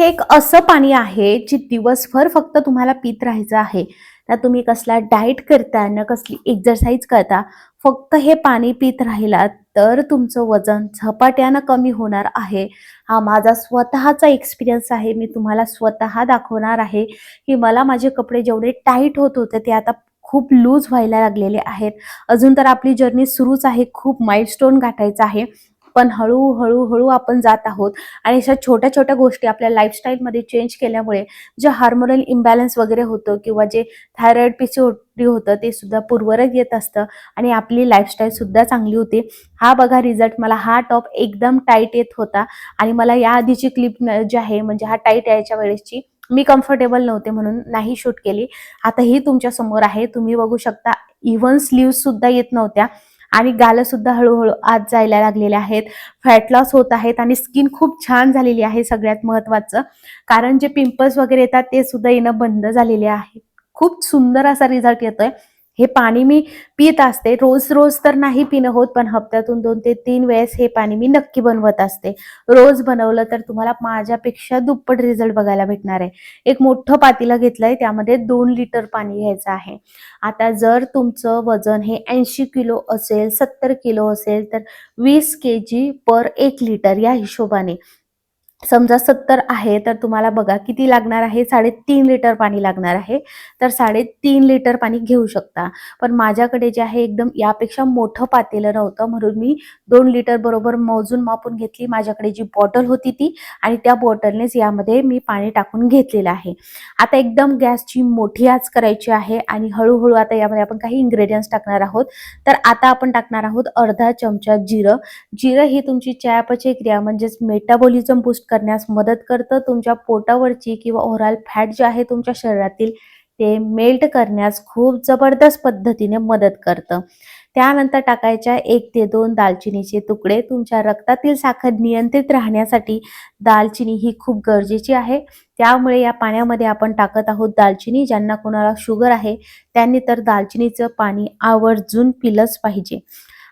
हे एक असं पाणी आहे जे दिवसभर फक्त तुम्हाला पित राहायचं आहे. ना तुम्ही कसला डाएट करता ना कसली एक्झरसाईज करता फक्त हे पाणी पित राहिला तर तुमचं वजन झपाट्यानं कमी होणार आहे. हा माझा स्वतःचा एक्सपिरियन्स आहे. मी तुम्हाला स्वतः दाखवणार आहे की मला माझे कपडे जेवढे टाईट होत होते ते आता खूप लूज व्हायला लागलेले आहेत. अजून तर आपली जर्नी सुरूच आहे. खूप माइलस्टोन गाठायचा आहे. पण हळूहळू हळू आपण जात आहोत. आणि अशा छोट्या छोट्या गोष्टी आपल्या लाईफस्टाईलमध्ये चेंज केल्यामुळे जे हार्मोनल इम्बॅलन्स वगैरे होतं किंवा जे थायरॉइड पीसीओडी होतं ते सुद्धा पूर्वरच येत असतं आणि आपली लाईफस्टाईल सुद्धा चांगली होती. हा बघा रिझल्ट मला हा टॉप एकदम टाईट येत होता आणि मला या आधीची क्लिप जी आहे म्हणजे हा टाईट यायच्या वेळेसची मी कम्फर्टेबल नव्हते म्हणून नाही शूट केली. आता ही तुमच्यासमोर आहे. तुम्ही बघू शकता इव्हन स्लीव्ह सुद्धा येत नव्हत्या. आणि गालं सुद्धा हळूहळू आत जायला लागलेले आहेत. फॅट लॉस होत आहेत आणि स्किन खूप छान झालेली आहे सगळ्यात महत्वाचं. कारण जे पिंपल्स वगैरे येतात ते सुद्धा येणं बंद झालेले आहे. खूप सुंदर असा रिझल्ट येतोय. हे पाणी मी पित असते. रोज रोज तर नाही पिणं होत पण हप्त्यातून दोन ते तीन वेळेस हे पाणी मी नक्की बनवत असते. रोज बनवलं तर तुम्हाला माझ्यापेक्षा दुप्पट रिझल्ट बघायला भेटणार आहे. एक मोठं पातीला घेतलंय त्यामध्ये दोन लिटर पाणी घ्यायचं आहे. आता जर तुमचं वजन हे ऐंशी किलो असेल सत्तर किलो असेल तर वीस के जी पर एक लिटर या हिशोबाने. समजा सत्तर आहे तर तुम्हाला बघा किती लागणार आहे? साडेतीन लिटर पाणी लागणार आहे. तर साडेतीन लिटर पाणी घेऊ शकता. पण माझ्याकडे जे आहे एकदम यापेक्षा मोठं पातेलं नव्हतं. म्हणून मी दोन लिटर बरोबर मोजून मापून घेतली. माझ्याकडे जी बॉटल होती ती आणि त्या बॉटलनेच यामध्ये मी पाणी टाकून घेतलेलं आहे. आता एकदम गॅसची मोठी आच करायची आहे आणि हळूहळू आता यामध्ये आपण काही इन्ग्रेडियंट्स टाकणार आहोत. तर आता आपण टाकणार आहोत अर्धा चमचा जिरं. जिरं ही तुमची चयापचय क्रिया म्हणजेच मेटाबॉलिझम बुस्ट करण्यास मदत करतं. तुमच्या पोटावरची किंवा ओव्हरऑल फॅट जे आहे तुमच्या शरीरातील ते मेल्ट करण्यास खूप जबरदस्त पद्धतीने मदत करतं. त्यानंतर टाकायच्या एक ते दोन दालचिनीचे तुकडे. तुमच्या रक्तातील साखर नियंत्रित राहण्यासाठी दालचिनी ही खूप गरजेची आहे. त्यामुळे या पाण्यामध्ये आपण टाकत आहोत दालचिनी. ज्यांना कोणाला शुगर आहे त्यांनी तर दालचिनीचं पाणी आवर्जून पिलंच पाहिजे.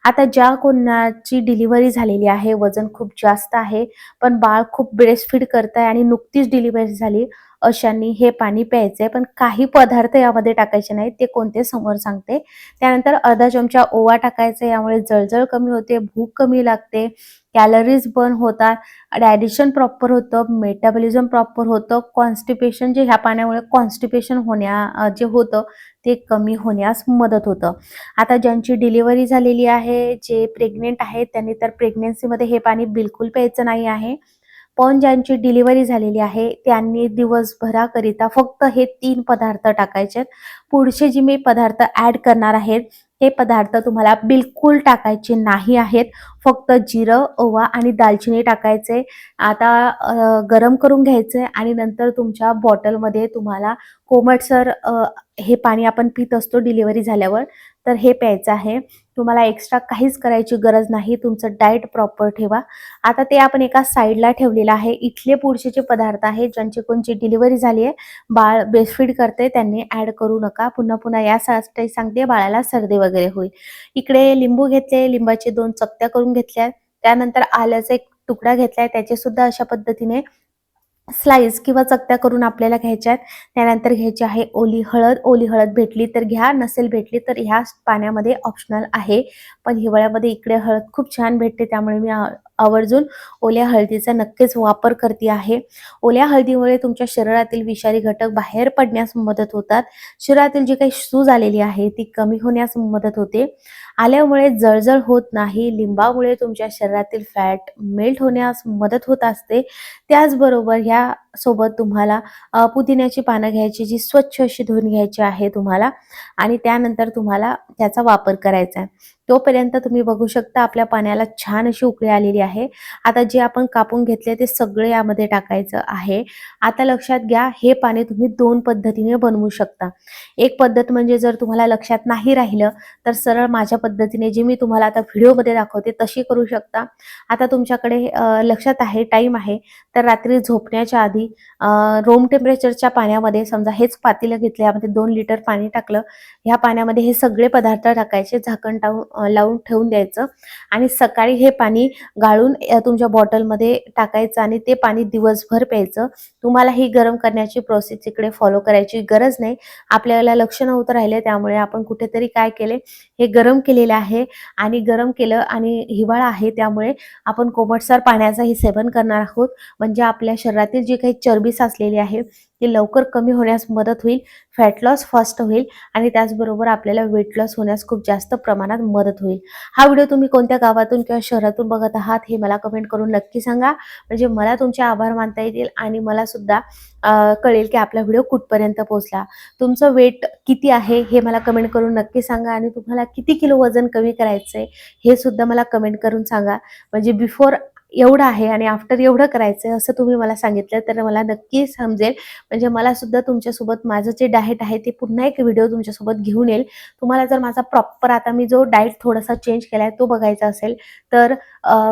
आता ज्या कोणाची डिलिव्हरी झालेली आहे वजन खूप जास्त आहे पण बाळ खूप ब्रेस्टफीड करत आहे आणि नुकतीच डिलिव्हरी झाली अशांनी हे पाणी प्यायचं आहे पण काही पदार्थ यामध्ये टाकायचे नाहीत ते कोणते समोर सांगते. त्यानंतर अर्धा चमचा ओवा टाकायचा यामुळे जळजळ कमी होते भूक कमी लागते कॅलरीज बर्न होतात डायजेशन प्रॉपर होतं मेटाबॉलिझम प्रॉपर होतं कॉन्स्टिपेशन जे ह्या पाण्यामुळे कॉन्स्टिपेशन होण्या जे होतं ते कमी होण्यास मदत होतं. आता ज्यांची डिलिव्हरी झालेली आहे जे प्रेग्नेंट आहेत त्यांनी तर प्रेग्नेन्सीमध्ये हे पाणी बिलकुल प्यायचं नाही आहे. पण ज्यांची डिलिव्हरी झालेली आहे त्यांनी दिवसभराकरिता फक्त हे तीन पदार्थ टाकायचे पुढचे जे मी पदार्थ ॲड करणार आहेत हे पदार्थ तुम्हाला बिलकुल टाकायचे नाही आहेत. फक्त जिरं ओवा आणि दालचिनी टाकायचे. आता गरम करून घ्यायचे आणि नंतर तुमच्या बॉटलमध्ये तुम्हाला कोमटसर हे पाणी आपण पित असतो डिलिव्हरी झाल्यावर तर हे प्यायचं आहे. तुम्हाला एक्स्ट्रा काहीच करायची गरज नाही. तुमचं डाएट प्रॉपर ठेवा. आता ते आपण एका साईडला ठेवलेलं आहे. इथले पुढचे जे पदार्थ आहेत ज्यांची कोणची डिलिव्हरी झाली आहे बाळ बेस्टफीड करते त्यांनी ॲड करू नका. पुन्हा पुन्हा यासाठी सांगते बाळाला सर्दी वगैरे होईल. इकडे लिंबू घेतले लिंबाचे दोन चकत्या करून घेतल्या. त्यानंतर आल्याचा एक तुकडा घेतलाय. त्याचे सुद्धा अशा पद्धतीने स्लाइस किंवा चकत्या करून आपल्याला घ्यायच्या आहेत. त्यानंतर घ्यायची आहे ओली हळद. ओली हळद भेटली तर घ्या. नसेल भेटली तर ह्या पाण्यामध्ये ऑप्शनल आहे. पण हिवाळ्यामध्ये इकडे हळद खूप छान भेटते त्यामुळे मी आवर्जून ओल्या हळदीचा नक्कीच वापर करते आहे. ओल्या हळदीमुळे तुमच्या शरीरातील विषारी घटक बाहेर पडण्यास मदत होतात. शरीरातील जी काही सूज आलेली आहे ती कमी होण्यास मदत होते. आल्यामुळे जळजळ होत नाही लिंबामुळे तुमच्या शरीरातील फॅट मेल्ट होण्यास मदत होत असते. त्याचबरोबर ह्या सोबत तुम्हाला पुदिन्याची पानं घ्यायची जी स्वच्छ अशी धुवून घ्यायची आहे तुम्हाला आणि त्यानंतर तुम्हाला त्याचा वापर करायचा आहे. तोपर्यंत तुम्ही बघू शकता आपल्या पाण्याला छान अशी उकळी आलेली आहे. आता जे आपण कापून घेतले ते सगळे यामध्ये टाकायचं आहे. आता लक्षात घ्या हे पाणी तुम्ही दोन पद्धतीने बनवू शकता. एक पद्धत म्हणजे जर तुम्हाला लक्षात नाही राहिलं तर सरळ माझ्या पद्धतीने जे मी तुम्हाला आता व्हिडिओमध्ये दाखवते तशी करू शकता. आता तुमच्याकडे लक्षात आहे टाईम आहे. तर रात्री झोपण्याच्या आधी रोम टेम्परेचरच्या पाण्यामध्ये समजा हेच पातेलं घेतलं यामध्ये दोन लिटर पाणी टाकलं. ह्या पाण्यामध्ये हे सगळे पदार्थ टाकायचे झाकण टाकून लावून ठेवून द्यायचं. आणि सकाळी हे पाणी गाळून तुमच्या बॉटलमध्ये टाकायचं आणि ते पाणी दिवसभर प्यायचं. तुम्हाला ही गरम करण्याची प्रोसेस इकडे फॉलो करायची गरज नाही. आपल्याला लक्ष नव्हतं राहिले त्यामुळे आपण कुठेतरी काय केले हे गरम केलेलं आहे. आणि गरम केलं आणि हिवाळा आहे त्यामुळे आपण कोमटसर पाण्याचंही सेवन करणार आहोत. म्हणजे आपल्या शरीरातील जी काही चरबी साचलेली आहे ती लवकर कमी होण्यास मदत होईल फॅट लॉस फास्ट होईल आणि त्याचबरोबर आपल्याला वेट लॉस होण्यास खूप जास्त प्रमाणात मदत होईल. हा व्हिडिओ तुम्ही कोणत्या गावातून किंवा शहरातून बघत आहात हे मला कमेंट करून नक्की सांगा. म्हणजे मला तुमचे आभार मानता येतील आणि मला सुद्धा कळेल की आपला व्हिडिओ कुठपर्यंत पोहोचला. तुमचं वेट किती आहे हे मला कमेंट करून नक्की सांगा आणि तुम्हाला किती किलो वजन कमी करायचं आहे हे सुद्धा मला कमेंट करून सांगा. म्हणजे बिफोर एवढं आहे आणि आफ्टर एवढं करायचं आहे असं तुम्ही मला सांगितलं तर मला नक्की समजेल. म्हणजे मला सुद्धा तुमच्यासोबत माझं जे डाएट आहे ते पुन्हा एक व्हिडिओ तुमच्यासोबत घेऊन येईल. तुम्हाला जर माझा प्रॉपर आता मी जो डाएट थोडासा चेंज केला आहे तो बघायचा असेल तर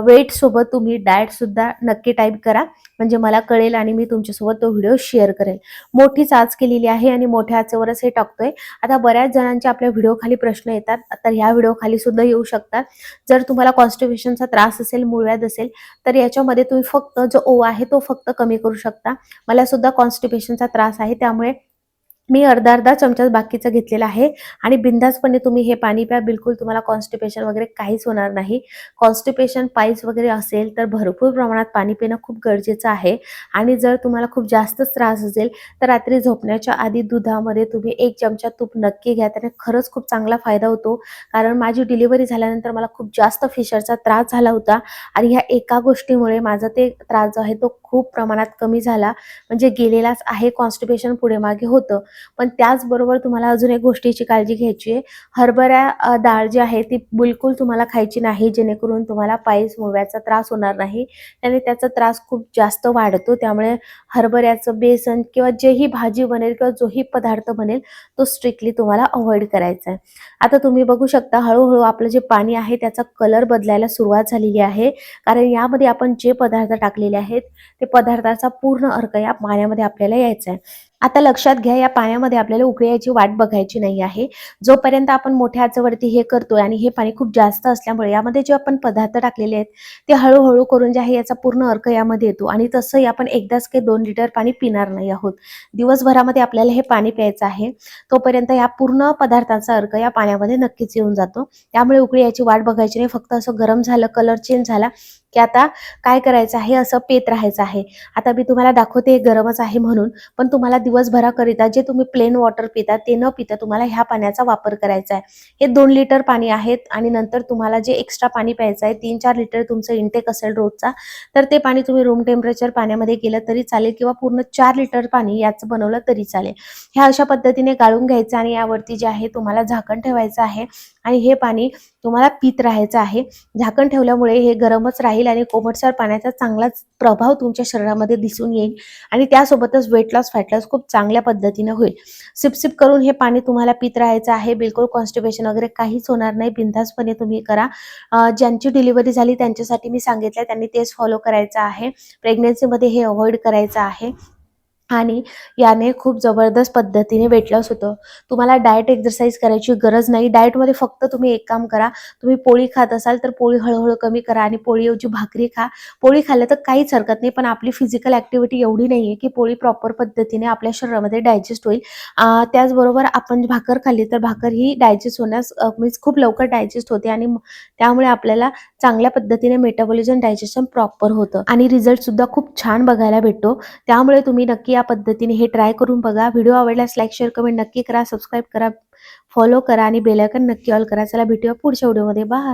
वेटसोबत तुम्ही डाएटसुद्धा नक्की टाईप करा. म्हणजे मला कळेल आणि मी तुमच्यासोबत तो व्हिडिओ शेअर करेल. मोठी चाच केलेली आहे आणि मोठ्या आचेवरच हे टाकतोय. आता बऱ्याच जणांचे आपल्या व्हिडिओ खाली प्रश्न येतात. तर ह्या व्हिडिओ खाली सुद्धा येऊ शकतात. जर तुम्हाला कॉन्स्टिपेशनचा त्रास असेल मुळव्याध असेल तर याच्यामध्ये तुम्ही फक्त जो ओवा आहे तो फक्त कमी करू शकता. मला सुद्धा कॉन्स्टिपेशनचा त्रास आहे. त्यामुळे मी अर्धा अर्धा चमचा बाकीचा घेतलेला आहे. आणि बिंदासपणे तुम्ही हे पाणी प्या. बिलकुल तुम्हाला कॉन्स्टिपेशन वगैरे काहीच होणार नाही. कॉन्स्टिपेशन पाईल्स वगैरे असेल तर भरपूर प्रमाणात पाणी पिणं खूप गरजेचं आहे. आणि जर तुम्हाला खूप जास्तच त्रास असेल तर रात्री झोपण्याच्या आधी दुधामध्ये तुम्ही एक चमचा तूप नक्की घ्या. त्याने खरंच खूप चांगला फायदा होतो. कारण माझी डिलिव्हरी झाल्यानंतर मला खूप जास्त फिशरचा त्रास झाला होता. आणि ह्या एका गोष्टीमुळे माझा ते त्रास जो आहे तो खूप प्रमाणात कमी झाला. म्हणजे गेलेलाच आहे कॉन्स्टिपेशन पुढे मागे होतं. पण त्याचबरोबर तुम्हाला अजून एक गोष्टीची काळजी घ्यायची आहे. हरभरा डाळ जी आहे ती बिलकुल तुम्हाला खायची नाही. जेणेकरून तुम्हाला पायस मुव्याचा त्रास होणार नाही. त्याने त्याचा त्रास खूप जास्त वाढतो. त्यामुळे हरभऱ्याचं बेसन किंवा जेही भाजी बनेल किंवा जोही पदार्थ बनेल तो स्ट्रिक्टली तुम्हाला अवॉइड करायचा आहे. आता तुम्ही बघू शकता हळूहळू आपलं जे पाणी आहे त्याचा कलर बदलायला सुरुवात झालेली आहे. कारण यामध्ये आपण जे पदार्थ टाकलेले आहेत ते पदार्थाचा पूर्ण अर्क या पाण्यामध्ये आपल्याला यायचा आहे. आता लक्षात घ्या या पाण्यामध्ये आपल्याला उकळ्याची यायची वाट बघायची नाही आहे. जोपर्यंत आपण मोठ्या आचेवरती हे करतोय आणि हे पाणी खूप जास्त असल्यामुळे यामध्ये जे आपण पदार्थ टाकलेले आहेत ते हळूहळू करून जे आहे याचा पूर्ण अर्क यामध्ये येतो. आणि तसंही आपण एकदाच काही दोन लिटर पाणी पिणार नाही आहोत. दिवसभरामध्ये आपल्याला हे पाणी प्यायचं आहे. तोपर्यंत या पूर्ण पदार्थांचा अर्क या पाण्यामध्ये नक्कीच येऊन जातो. त्यामुळे उकळी याची वाट बघायची नाही. फक्त असं गरम झालं कलर चेंज झाला की आता काय करायचं आहे असं पेत राहायचं आहे. आता मी तुम्हाला दाखवते गरमच आहे म्हणून पण तुम्हाला दिवसभराकरिता जे तुम्ही प्लेन वॉटर पिता ते न पिता तुम्हाला ह्या पाण्याचा वापर करायचा आहे. हे दोन लिटर पाणी आहेत आणि नंतर तुम्हाला जे एक्स्ट्रा पाणी प्यायचं आहे तीन चार लिटर तुमचं इंटेक असेल रोजचा तर ते पाणी तुम्ही रूम टेम्परेचर पाण्यामध्ये केलं तरी चालेल किंवा पूर्ण चार लिटर पाणी याचं बनवलं तरी चालेल. ह्या अशा पद्धतीने गाळून घ्यायचं आणि यावरती जे आहे तुम्हाला झाकण ठेवायचं आहे. आणि हे पाणी तुम्हाला पित राहायचं आहे. झाकण ठेवल्यामुळे हे गरमच राहील आणि कोमटसर पाण्याचा चांगलाच प्रभाव तुमच्या शरीरामध्ये दिसून येईल आणि त्यासोबतच वेट लॉस फॅट लॉस खूप चांगल्या पद्धतीने होईल. सिप सिप करून हे पाणी तुम्हाला पित राहायचं आहे. बिलकुल कॉन्स्टिपेशन वगैरे काहीच होणार नाही. बिंदासपणे तुम्ही करा. ज्यांची डिलिव्हरी झाली त्यांच्यासाठी मी सांगितलं त्यांनी तेच फॉलो करायचं आहे. प्रेग्नेन्सीमध्ये हे अवॉइड करायचं आहे. आणि याने खूप जबरदस्त पद्धतीने वेट लॉस होतं. तुम्हाला डाएट एक्झरसाईज करायची गरज नाही. डाएटमध्ये फक्त तुम्ही एक काम करा. तुम्ही पोळी खात असाल तर पोळी हळूहळू कमी करा आणि पोळीऐवजी भाकरी खा. पोळी खाल्लं तर काहीच हरकत नाही पण आपली फिजिकल ॲक्टिव्हिटी एवढी नाही आहे की पोळी प्रॉपर पद्धतीने आपल्या शरीरामध्ये डायजेस्ट होईल. त्याचबरोबर आपण भाकर खाल्ली तर भाकर ही डायजेस्ट होण्यास मीन्स खूप लवकर डायजेस्ट होते आणि त्यामुळे आपल्याला चांगल्या पद्धतीने मेटाबॉलिझम डायजेशन प्रॉपर होतं. आणि रिझल्ट सुद्धा खूप छान बघायला भेटतो. त्यामुळे तुम्ही नक्की या पद्धतीने हे ट्राय करून बघा. व्हिडिओ आवडल्यास लाईक शेअर कमेंट नक्की करा. सबस्क्राईब करा. फॉलो करा आणि बेलायकन नक्की ऑल करा. चला भेटूया पुढच्या व्हिडिओमध्ये बाय